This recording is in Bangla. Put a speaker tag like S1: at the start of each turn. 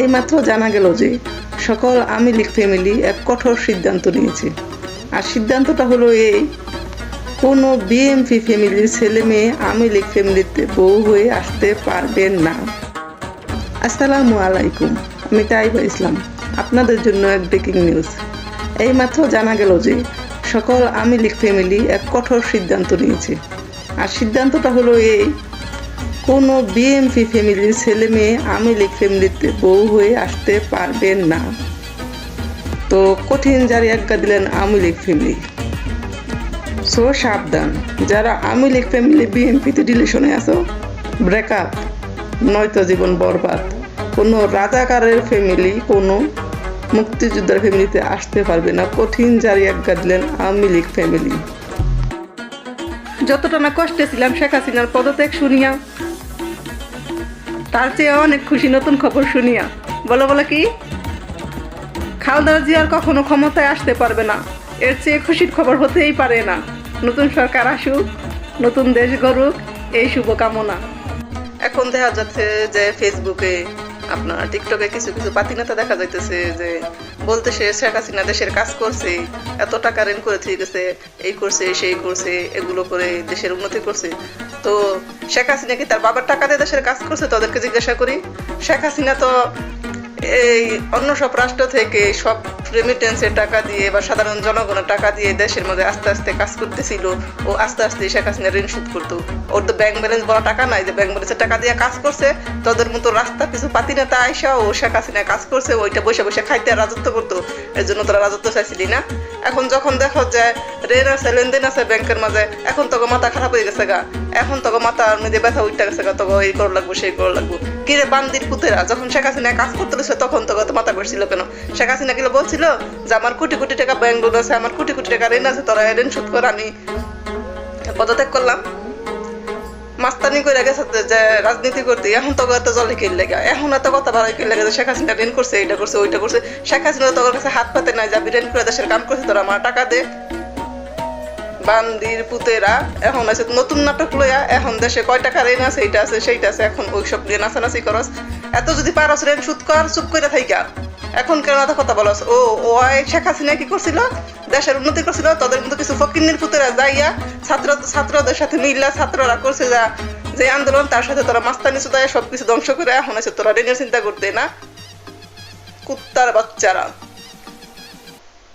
S1: এইমাত্র জানা গেল যে সকল আমি লীগ ফ্যামিলি এক কঠোর সিদ্ধান্ত নিয়েছে। আর সিদ্ধান্তটা হলো এই, কোনো বিএমপি ফ্যামিলির ছেলে মেয়ে আমি লীগ ফ্যামিলিতে বউ হয়ে আসতে পারবেন না। আসসালামু আলাইকুম, আমি তাইবা ইসলাম, আপনাদের জন্য এক ব্রেকিং নিউজ এইমাত্র জানা গেল যে সকল আমি লীগ ফ্যামিলি এক কঠোর সিদ্ধান্ত নিয়েছে। আর সিদ্ধান্তটা হলো এই কোনো বিএমপি ফ্যামিলির ছেলে মেয়ে আমি লীগ ফ্যামিলিতে বউ হয়ে আসতে পারবেন না। তো কঠিন জারি আজ্ঞা দিলেন আমি লীগ ফ্যামিলি। সো সাবধান। যারা আমি লীগ ফ্যামিলি বিএনপিতে রিলেশনে আছো ব্রেকআপ নয়তো জীবন বরবাদ। কোনো রাজাকারের ফ্যামিলি কোনো মুক্তিযোদ্ধার ফ্যামিলিতে আসতে পারবে না। কঠিন জারি আজ্ঞা দিলেন আওয়ামী লীগ ফ্যামিলি। যতটা না কষ্টে ছিলাম শেখ হাসিনার পদত্যাগ শুনিয়া তার চেয়ে অনেক খুশি নতুন খবর শুনিয়া। বলো বলো কি? খালদা জিয়ার কখনো ক্ষমতায় আসতে পারবে না। এর চেয়ে খুশির খবর হতেই পারে না। নতুন সরকার আসুক, নতুন দেশ গড়ুক, এই শুভকামনা। এখন দেখা যাচ্ছে যে ফেসবুকে আপনার টিকটকে কিছু কিছু পাতিনেতা দেখা যাইতেছে যে বলতে সে শেখ হাসিনা দেশের কাজ করছে, এত টাকা ঋণ করে থেকে গেছে, এই করছে, সেই করছে, এগুলো করে দেশের উন্নতি করছে। তো শেখ হাসিনা কি তার বাবার টাকা দিয়ে দেশের কাজ করছে তাদেরকে জিজ্ঞাসা করি? শেখ হাসিনা তো এই অন্য সব রাষ্ট্র থেকে সব রেমিটেন্সের টাকা দিয়ে বা সাধারণ জনগণের টাকা দিয়ে দেশের মধ্যে আস্তে আস্তে কাজ করতেছিল ও আস্তে আস্তে শেখ হাসিনা ঋণ শোধ করতো। ওর তো ব্যাংক ব্যালেন্স বড় টাকা নাই, যে ব্যাংক ব্যালেন্সের টাকা দিয়ে কাজ করছে, তাদের মতো রাস্তা কিছু পাতি নেতা আইসা ও শেখ হাসিনা কাজ করছে, ওইটা বসে বসে খাইতে রাজত্ব করতো। এর জন্য তোরা রাজত্ব চাইছিলি না? এখন যখন দেখো যে ঋণ আছে, লেনদেন আছে ব্যাংকের মাঝে, এখন তোকে মাথা খারাপ হয়ে গেছে গা। এখন তোকে মাথা মধ্যে ব্যথা উঠতে গেছে তোকে এই করা লাগবো, সেই করা লাগবো। কিরে বান্দির পুতেরা, যখন শেখ হাসিনা কাজ করতে গেছে তখন তোকে তো মাথা করছিল কেন? শেখ হাসিনা কিলো বলছিল যে, আমার কোটি কোটি টাকা ব্যাংক আছে, আমার কোটি কোটি টাকা ঋণ আছে, তোরা ঋণ শোধ কর, আমি পদত্যাগ করলাম। মাস্তানি করে গেছে যে রাজনীতি করতে, এখন তো এত জলে কিল লেগে, এখন এত কথা ভালো কিল লেগে শেখ হাসিনা ঋণ করছে এটা করছে, ওইটা করছে। শেখ হাসিনা তোর কাছে হাত পাতে নাই, যাবি, ঋণ করে দেশের কাম করছে, তোরা আমার টাকা দে। বান্দির পুতেরা এখন আছে, নতুন নাটক লইয়া এখন দেশে কয় টাকা ঋণ আছে, এইটা আছে, সেইটা আছে, এখন ওই সব নিয়ে নাচানাচি করস। এত যদি পারস ঋণ সুদ কর, চুপ করে থাইকা। এখন কেন এত কথা বলস? ও ও এই শেখ হাসিনা কি করছিল? দেশের উন্নতি করছিল, তাদের মতো কিছু ফকিন্নির পুতেরা যাইয়া ছাত্র, ছাত্রদের সাথে মিল্লা ছাত্ররা করছে যা, যে আন্দোলন, তার সাথে তোরা মাস্তানি সুদায় সবকিছু ধ্বংস করে এখন আছে, তোরা ঋণের চিন্তা করতে না। কুত্তার বাচ্চারা।